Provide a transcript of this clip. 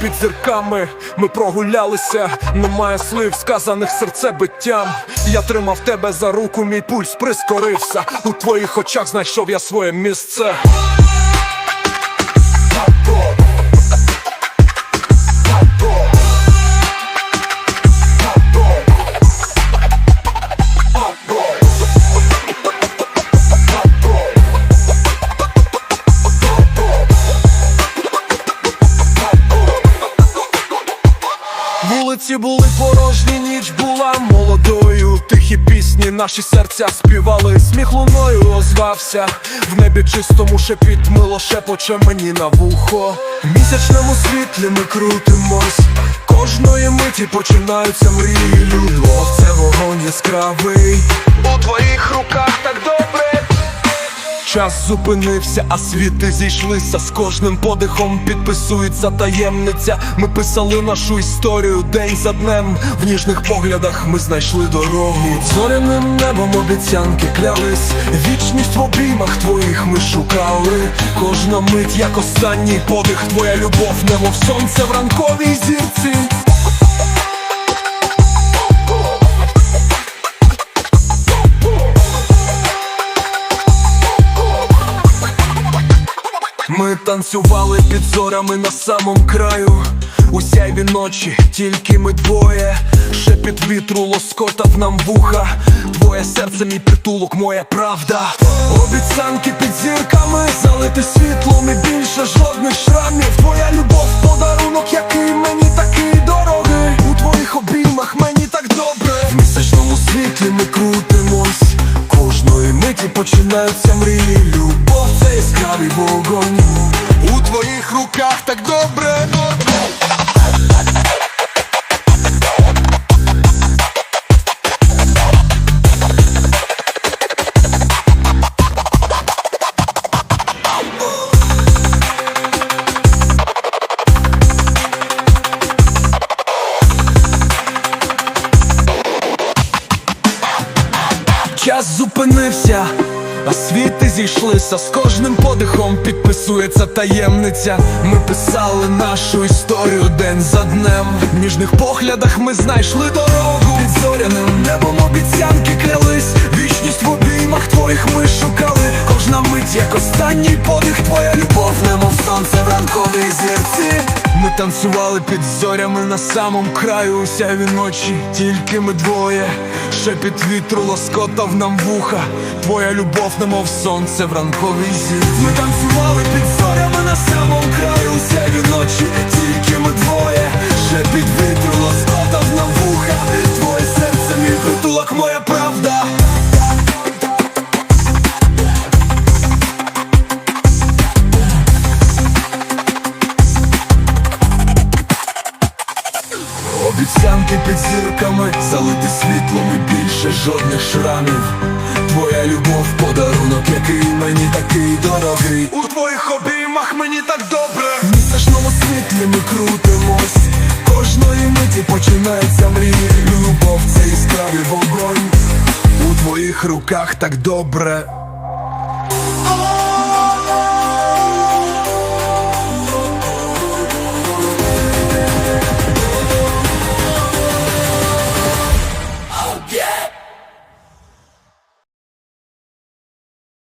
під зірками. Ми прогулялися, немає слів, сказаних серцебиттям. Я тримав тебе за руку, мій пульс прискорився. У твоїх очах знайшов я своє місце. Вулиці були порожні, ніч була молодою. Тихі пісні, наші серця співали, сміх луною озвався. В небі чистому шепіт мило шепоче мені на вухо. В місячному світлі ми крутимось. Кожної миті починаються мрії. Любов, це вогонь яскравий. У твоїх руках так добре. Час зупинився, а світи зійшлися з кожним подихом підписується таємниця. Ми писали нашу історію день за днем. В ніжних поглядах ми знайшли дорогу. Зоряним небом обіцянки клялись. Вічність в обіймах твоїх ми шукали. Кожна мить, як останній подих, твоя любов, немов сонце в ранковій зірці. Ми танцювали під зорями на самому краю. У сяйві ночі, тільки ми двоє. Шепіт вітру лоскотав нам вуха. Твоє серце, мій притулок, моя правда. Обіцянки під зірками, залити світлом і більше жодних шрамів. Твоя любов, подарунок, який мені такий дорогий. У твоїх обіймах мені так добре. В місячному світлі ми крутимось. Кожної миті починаються мрії. Яскравий вогонь. У твоїх руках так добре. Час зупинився, а світи зійшлися з кожним подихом підписується таємниця. Ми писали нашу історію день за днем. В ніжних поглядах ми знайшли дорогу. Під зоряним небом обіцянки клялись. Вічність в обіймах твоїх ми шукали. Кожна мить, як останній подих, твоя любов, танцювали під зорями на самому краю усяві ночі, тільки ми двоє. Шепіт вітру лоскотав нам вуха. Твоя любов, немов сонце в ранковій зірці. Ми танцювали під зорями на самому краю усяві ночі, тільки ми двоє. Шепіт вітру Обіцянки під зірками, залити світлом і більше жодних шрамів. Твоя любов, подарунок, який мені такий дорогий. У твоїх обіймах мені так добре. В місячному світлі ми крутимось. Кожної миті починається мрії. Любов це яскравий вогонь. У твоїх руках так добре.